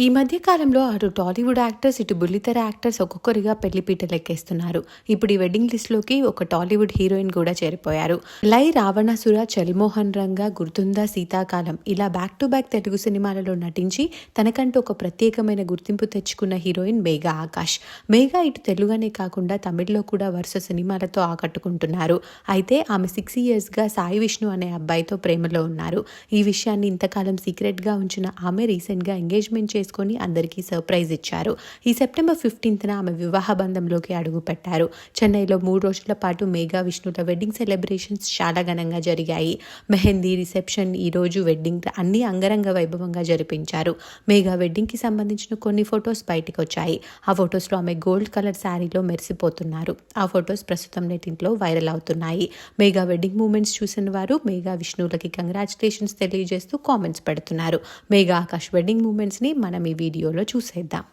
ఈ మధ్య కాలంలో అటు టాలీవుడ్ యాక్టర్స్ ఇటు బుల్లితెర యాక్టర్స్ ఒక్కొక్కరిగా పెళ్ళి పీటలు ఎక్కేస్తున్నారు ఇప్పుడు ఈ వెడ్డింగ్ లిస్ట్లోకి ఒక టాలీవుడ్ హీరోయిన్ కూడా చేరిపోయారు. లై రావణాసుర చల్మోహన్ రంగ గుర్తుందా సీతాకాలం ఇలా బ్యాక్ టు బ్యాక్ తెలుగు సినిమాలలో నటించి తనకంటూ ఒక ప్రత్యేకమైన గుర్తింపు తెచ్చుకున్న హీరోయిన్ మేఘా ఆకాష్. మేఘా ఇటు తెలుగునే కాకుండా తమిళ్ళో కూడా వరుస సినిమాలతో ఆకట్టుకుంటున్నారు. అయితే ఆమె సిక్స్ ఇయర్స్గా సాయి విష్ణు అనే అబ్బాయితో ప్రేమలో ఉన్నారు. ఈ విషయాన్ని ఇంతకాలం సీక్రెట్గా ఉంచిన ఆమె రీసెంట్గా ఎంగేజ్మెంట్ చేసి చేసుకొని అందరికీ సర్ప్రైజ్ ఇచ్చారు. ఈ సెప్టెంబర్ ఫిఫ్టీన్త్న ఆమె వివాహ బంధంలోకి అడుగు పెట్టారు. చెన్నైలో మూడు రోజుల పాటు మేఘా విష్ణుల వెడ్డింగ్ సెలబ్రేషన్స్ చాలా ఘనంగా జరిగాయి. మెహందీ రిసెప్షన్ ఈ రోజు వెడ్డింగ్ అన్ని అంగరంగ వైభవంగా జరిపించారు. మేఘా వెడ్డింగ్కి సంబంధించిన కొన్ని ఫొటోస్ బయటకు వచ్చాయి ఆ ఫొటోస్లో ఆమె గోల్డ్ కలర్ శారీలో మెరిసిపోతున్నారు. ఆ ఫొటోస్ ప్రస్తుతం నెటింట్లో వైరల్ అవుతున్నాయి. మేఘా వెడ్డింగ్ మూమెంట్స్ చూసిన వారు మేఘా విష్ణువులకి కంగ్రాచులేషన్స్ తెలియజేస్తూ కామెంట్స్ పెడుతున్నారు. మేఘా ఆకాష్ వెడ్డింగ్ మూమెంట్స్ని మనం ఈ వీడియోలో చూసేద్దాం.